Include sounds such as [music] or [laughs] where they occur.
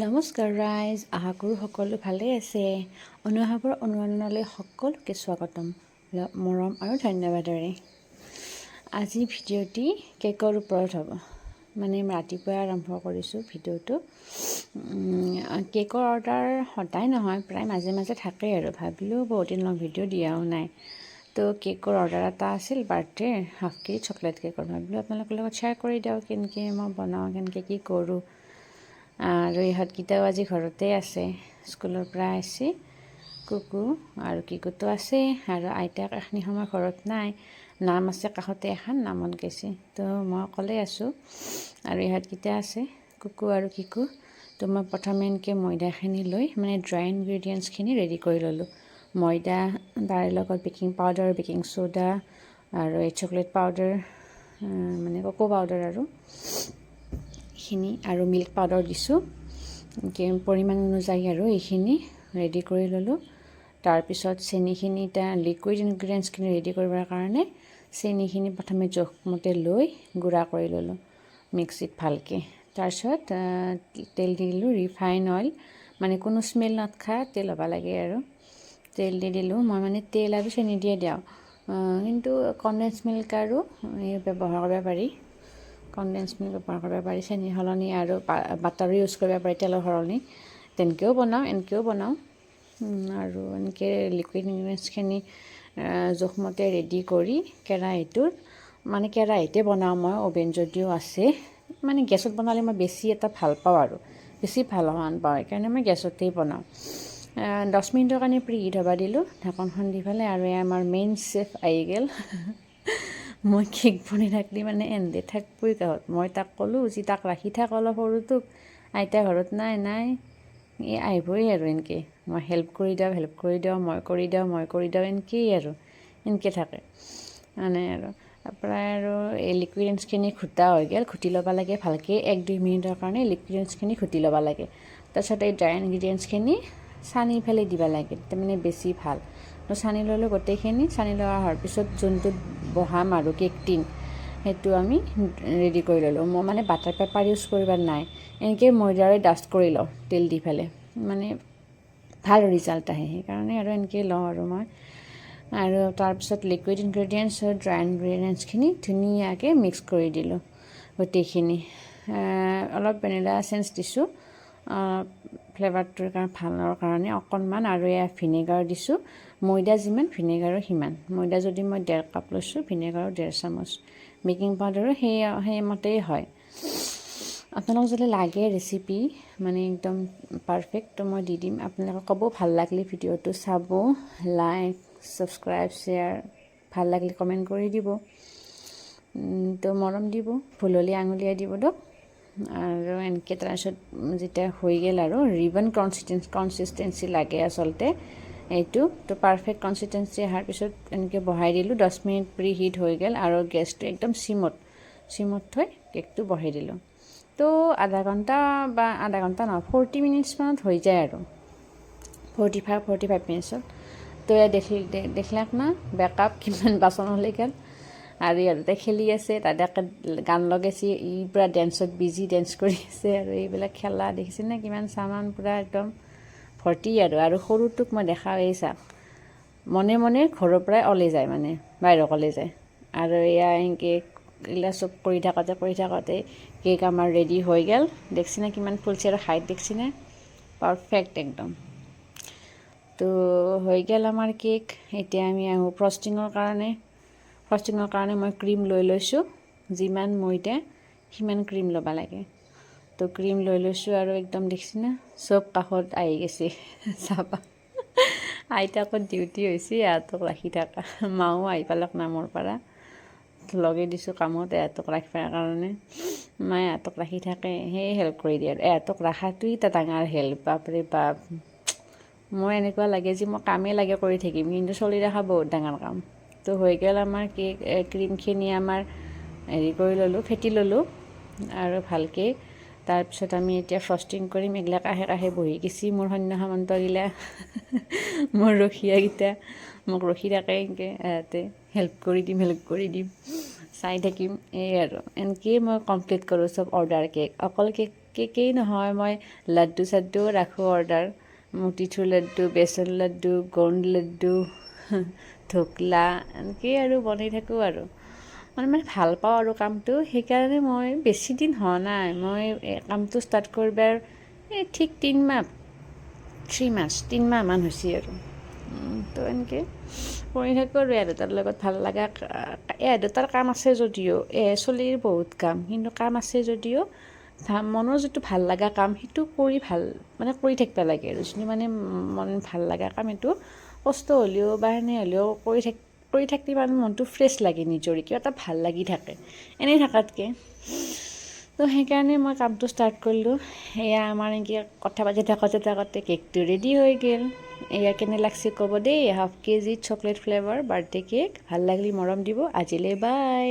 নমস্কাৰ ৰাইজ আশা কৰোঁ সকলো ভালেই আছে। অনুহাবৰ অনুৰণলৈ সকলোকে স্বাগতম মৰম আৰু ধন্যবাদৰে। আজি ভিডিঅ'টি কেকৰ ওপৰত হ'ব। মানে ৰাতিপুৱাই আৰম্ভ কৰিছোঁ ভিডিঅ'টো। কেকৰ অৰ্ডাৰ সদায় নহয় প্ৰায় মাজে মাজে থাকে আৰু। ভাবিলোঁ বহুত দিন মই ভিডিঅ' দিয়াও নাই। তো কেকৰ অৰ্ডাৰ এটা আছিল বাৰ্থডে হাফ কেজি চকলেট কেকৰ। ভাবিলোঁ আপোনালোকৰ লগত শ্বেয়াৰ কৰি দিওঁ কেনেকৈ মই বনাওঁ কেনেকৈ কি কৰোঁ। আৰু ইহঁতকেইটাও আজি ঘৰতে আছে। স্কুলৰ পৰা আহিছে কুকু আৰু কিকুটো আছে আৰু আইতাক এখিনি সময় ঘৰত নাই। নাম আছে কাষতে এখন নামত গৈছে। তো মই অকলে আছোঁ আৰু ইহঁতকেইটা আছে কুকু আৰু কিকু তো মই প্ৰথমে এনেকৈ ময়দাখিনি লৈ মানে ড্ৰাই ইনগ্ৰিডিয়েণ্টছখিনি ৰেডি কৰি ল'লোঁ। ময়দা তাৰে লগত বেকিং পাউডাৰ বেকিং চ'ডা আৰু এই চকলেট পাউডাৰ মানে কোকো পাউডাৰ আৰু। এইখিনি আৰু মিল্ক পাউডাৰ দিছোঁ। পৰিমাণ অনুযায়ী আৰু এইখিনি ৰেডি কৰি ল'লোঁ। তাৰপিছত চেনিখিনি এতিয়া লিকুইড ইনগ্ৰিডিয়েণ্টছখিনি ৰেডি কৰিবৰ কাৰণে চেনিখিনি প্ৰথমে জোখমতে লৈ গুড়া কৰি ল'লোঁ মিক্সিত ভালকৈ। তাৰপিছত তেল দি দিলোঁ ৰিফাইন অইল মানে কোনো স্মেল নথকা তেল হ'ব লাগে আৰু। তেল দি দিলোঁ। মই মানে তেল আৰু চেনি দিয়ে দিওঁ কিন্তু কণ্ডেন্স মিল্ক আৰু ব্যৱহাৰ কৰিব পাৰি। কণ্ডেন্স মিল্ক ব্যৱহাৰ কৰিব পাৰি চেনিৰ সলনি আৰু বাটাৰো ইউজ কৰিব পাৰি, তেলৰ সলনি। তেনেকৈও বনাওঁ, এনেকৈও বনাওঁ। আৰু এনেকৈ লিকুইড ইনগ্ৰিডিয়েণ্টছখিনি জোখমতে ৰেডি কৰি কেৰাহীটোত মানে কেৰাহীতে বনাওঁ মই অ'ভেন যদিও আছে। মানে গেছত বনালে মই বেছি এটা ভালো পাওঁ আৰু, বেছি ভালো সমান পাওঁ, সেইকাৰণে মই গেছতেই বনাওঁ। দহ মিনিটৰ কাৰণে প্ৰি হিট হ'ব দিলোঁ, ঢাকনখন দি পেলাই আৰু আমাৰ মেইন চেফ আহি গ'ল। [laughs] মই কেক বনাই থাকিলে মানে এন্দে থাকবই গাঁৱত। মই তাক ক'লোঁ, যি তাক ৰাখি থাক অলপ সৰুটোক আইতা ঘৰত নাই নাই, এই আহিবই আৰু এনেকৈ। মই হেল্প কৰি দিওঁ হেল্প কৰি দিওঁ, মই কৰি দিওঁ, মই কৰি দিওঁ, এনেকেই আৰু, এনেকৈ থাকে। মানে আৰু প্ৰায় আৰু এই লিকুইডেন্সখিনি ঘুটা হৈ গ'ল ঘুটি ল'ব লাগে ভালকৈ, এক, দুই মিনিটৰ কাৰণে লিকুইডেন্সখিনি ঘুটি ল'ব লাগে। তাৰপিছত এই ড্ৰাই ইনগ্ৰিডিয়েণ্টছখিনি সানি পেলাই দিব লাগে, তাৰমানে বেছি ভালো। সানি ল'লোঁ গোটেইখিনি সানি লোৱা হোৱাৰ পিছত যোনটোত বহাম আৰু কেক টিন, সেইটো আমি ৰেডি কৰি ল'লোঁ। মই মানে বাটাৰ পেপাৰ ইউজ কৰিব নাই। এনেকৈ ময়দাৰে ডাষ্ট কৰি লওঁ, তেল দি পেলাই। মানে ভালো ৰিজাল্ট আহে, সেইকাৰণে আৰু এনেকৈ লওঁ আৰু মই। আৰু তাৰপিছত লিকুইড ইনগ্ৰিডিয়েণ্টছ আৰু ড্ৰাই ইনগ্ৰিডিয়েণ্টছখিনি ধুনীয়াকৈ মিক্স কৰি দিলোঁ, গোটেইখিনি। অলপ ভেনিলা এচেঞ্চ দিছোঁ। ফ্লেভাৰটোৰ কাৰণে ভালৰ কাৰণে অকণমান আৰু এয়া ভিনেগাৰ দিছোঁ। ময়দা যিমান ভিনেগাৰো সিমান। ময়দা যদি মই ডেৰ কাপ লৈছোঁ ভিনেগাৰো ডেৰ চামুচ। বেকিং পাউডাৰো সেই সেইমতেই হয়। আপোনালোকক যদি লাগে ৰেচিপি মানে একদম পাৰফেক্ট তো মই দি দিম। আপোনালোকে ক'ব ভাল লাগিলে ভিডিঅ'টো চাব লাইক ছাবস্ক্ৰাইব শ্বেয়াৰ ভাল লাগিলে কমেণ্ট কৰি দিব। তো মৰম দিব ভুল হ'লে আঙুলিয়াই দিব দিয়ক। আৰু এনেকৈ তাৰপিছত যেতিয়া হৈ গ'ল আৰু ৰিবন কনচিষ্টেঞ্চি কনচিষ্টেঞ্চি লাগে আচলতে, এইটো। তো পাৰফেক্ট কনচিষ্টেঞ্চি অহাৰ পিছত এনেকৈ বহাই দিলোঁ। দহ মিনিট প্ৰি হিট হৈ গ'ল আৰু গেছটো একদম চিমত চিমত থৈ কেকটো বহাই দিলোঁ। তো আধা ঘণ্টা বা আধা ঘণ্টা নহয় ফৰ্টি মিনিটছমানত হৈ যায় আৰু। ফৰ্টি ফাইভ ফৰ্টি ফাইভ মিনিটছত তো এয়া দেখি দেখিলাক না? বেকআপ কিমান বাচন হ'লে গ'ল। আৰু ইহঁতে খেলি আছে তাতে গান লগাইছে ই পূৰা ডেন্সত বিজি ডেন্স কৰি আছে আৰু এইবিলাক খেলা দেখিছেনে কিমান চামান পূৰা একদম ভৰ্তি আৰু আৰু সৰুটোক মই দেখাওঁৱেই চাওক মনে মনে ঘৰৰ পৰাই ওলাই যায় মানে বাহিৰত ওলাই যায়। আৰু এয়া এনেকৈ এইগিলা চব কৰি থাকোঁতে কৰি থাকোঁতে কেক আমাৰ ৰেডি হৈ গ'ল দেখছিনে কিমান ফুলছে আৰু হাইট দেখছিনে পাৰফেক্ট একদম। তো হৈ গ'ল আমাৰ কেক এতিয়া আমি আহোঁ ফ্ৰষ্টিঙৰ কাৰণে। ফ্ৰষ্টিঙৰ কাৰণে মই ক্ৰীম লৈ লৈছোঁ। যিমান ময়দা সিমান ক্ৰীম ল'ব লাগে। তো ক্ৰীম লৈ লৈছোঁ আৰু একদম দেখিছেনে চব কাষত আহি গৈছে। [laughs] চাবা। আইতাকত ডিউটি হৈছে ইহঁতক ৰাখি থকা। মাও আহি পালক না মোৰ পৰা লগাই দিছোঁ কামত ইহঁতক ৰাখিবৰ কাৰণে। মায়ে ইহঁতক ৰাখি থাকে সেয়ে হেল্প কৰি দিয়ে। আৰু ইহঁতক ৰখাটোৱেই এটা ডাঙৰ হেল্প বাপৰে বাপ। মই এনেকুৱা লাগে যে মই কামেই লাগে কৰি থাকিম, কিন্তু চলি ৰখা বহুত ডাঙৰ কাম। তো হৈ গ'ল আমাৰ কেক ক্ৰীমখিনি আমাৰ হেৰি কৰি ল'লোঁ ফেটি ল'লোঁ আৰু ভালকৈ। তাৰপিছত আমি এতিয়া ফ্ৰষ্টিং কৰিম এইগিলা কাষে কাষে বহি গেছি। মোৰ সৈন্য সামন্তগিলা [laughs] মোৰ ৰখীয়াকেইটা মোক ৰখি থাকে এনেকৈ ইহঁতে হেল্প কৰি দিম হেল্প কৰি দিম চাই থাকিম এই আৰু। এনেকৈয়ে মই কমপ্লিট কৰোঁ চব অৰ্ডাৰ কেক। অকল কেক কেকেই নহয় মই লাড্ডু চাড্ডুও ৰাখোঁ অৰ্ডাৰ মতিচুৰ লাড্ডু বেচন লাড্ডু গোণ্ড লাড্ডু ঢোকলা এনেকেই আৰু বনাই থাকোঁ আৰু। মানে মানে ভাল পাওঁ আৰু কামটো সেইকাৰণে মই বেছি দিন হোৱা নাই। মই কামটো ষ্টাৰ্ট কৰিবাৰ এই ঠিক তিনিমাহ থ্ৰী মাছ তিনিমাহমান হৈছে আৰু। তো এনেকৈ কৰি থাকোঁ আৰু এয়া দুটাৰ লগত ভাল লগা এয়া দুটাৰ কাম আছে যদিও এ চলিৰ বহুত কাম কিন্তু কাম আছে যদিও মনৰ যিটো ভাল লগা কাম সেইটো কৰি ভাল মানে কৰি থাকিব লাগে আৰু। যিটো মানে মন ভাল লগা কাম সেইটো কষ্ট হ'লেও বা সেনে হ'লেও কৰি থাক, কৰি থাকিলে মানে মনটো ফ্ৰেছ লাগে নিজৰে, কিবা এটা ভালো লাগি থাকে। এনেই থকাতকৈ। তো সেইকাৰণে মই কামটো ষ্টাৰ্ট কৰিলোঁ। এয়া আমাৰ এনেকৈ কথা পাতি থাকোঁতে থাকোঁতে কেকটো ৰেডি হৈ গ'ল। এয়া কেনে লাগছে ক'ব দেই half K G chocolate flavour birthday cake ভালো লাগিলে মৰম দিব। আজিলৈ বাই